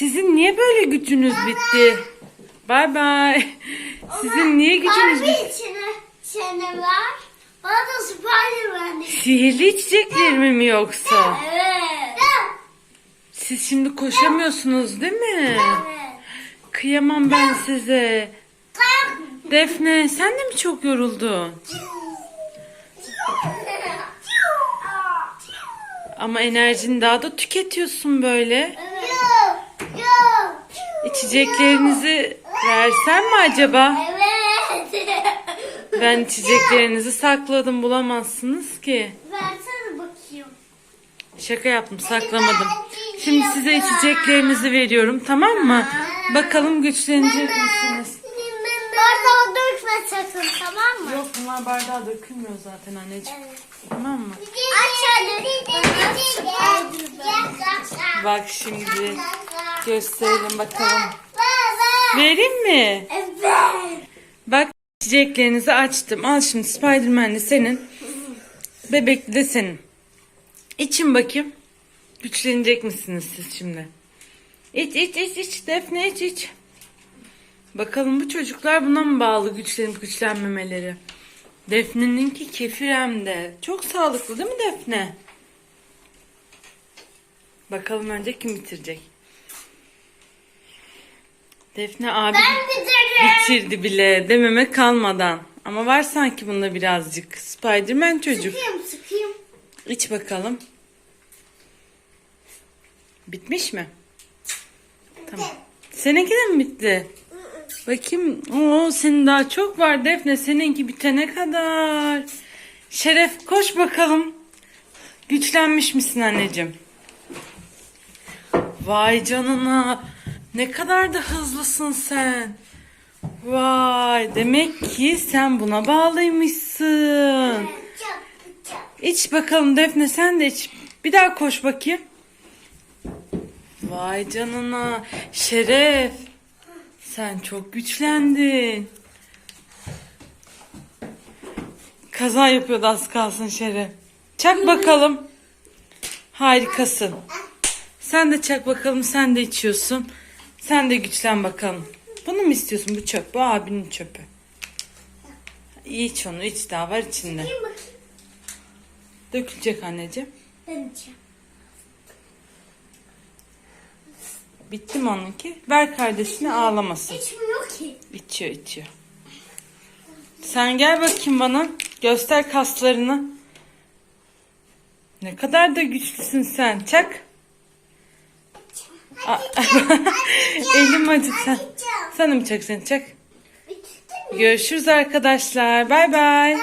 Sizin niye böyle gücünüz bitti? Bay bay. Sizin niye gücünüz bitti? Barbie içine sene var. Bana da Spiderman. Sihirli içeceklerimi mi yoksa? Evet. Siz şimdi koşamıyorsunuz değil mi? Evet. Kıyamam ben size. Defne sen de mi çok yoruldun? Ama enerjini daha da tüketiyorsun böyle. İçeceklerinizi versem mi acaba? Evet. Ben içeceklerinizi sakladım bulamazsınız ki. Versene bakayım. Şaka yaptım saklamadım. Şimdi size içeceklerinizi veriyorum tamam mı? Bakalım güçlenecek misiniz? Bardağı dökme sakın tamam mı? Yok bunlar bardağa dökülmüyor zaten anneciğim. Tamam mı? Aç hadi. Bak şimdi gösterelim bakalım. Vereyim mi? Evet. Bak içeceklerinizi açtım. Al şimdi Spiderman'li senin. Bebekli de senin. İçin bakayım. Güçlenecek misiniz siz şimdi? İç iç iç iç Defne iç iç. Bakalım bu çocuklar buna mı bağlı güçlenip güçlenmemeleri? Defne'ninki kefir hem de. Çok sağlıklı değil mi Defne? Bakalım önce kim bitirecek? Defne abi Ben bitirdi bile dememe kalmadan. Ama var sanki bunda birazcık. Spiderman çocuk. Sıkayım sıkayım. İç bakalım. Bitmiş mi? Tamam. Seninki de mi bitti? Bakayım. Oo senin daha çok var Defne. Seninki bitene kadar. Şeref koş bakalım. Güçlenmiş misin anneciğim? Vay canına. Ne kadar da hızlısın sen. Vay demek ki sen buna bağlıymışsın. İç bakalım Defne sen de iç. Bir daha koş bakayım. Vay canına. Şeref. Sen çok güçlendin. Kaza yapıyordu az kalsın Şeref. Çak bakalım. Harikasın. Sen de çak bakalım sen de içiyorsun. Sen de güçlen bakalım. Bunu mu istiyorsun bu çöp? Bu abinin çöpü. İç onu iç daha var içinde. Dökülecek anneciğim. Ben içeceğim. Bitti mi onunki? Ver kardeşine ağlamasın. İçmiyor ki. İçiyor içiyor. Sen gel bakayım bana. Göster kaslarını. Ne kadar da güçlüsün sen. Çak. Elim acıdı sen. Sen mi. Bitti mi? Görüşürüz arkadaşlar. Bay bay.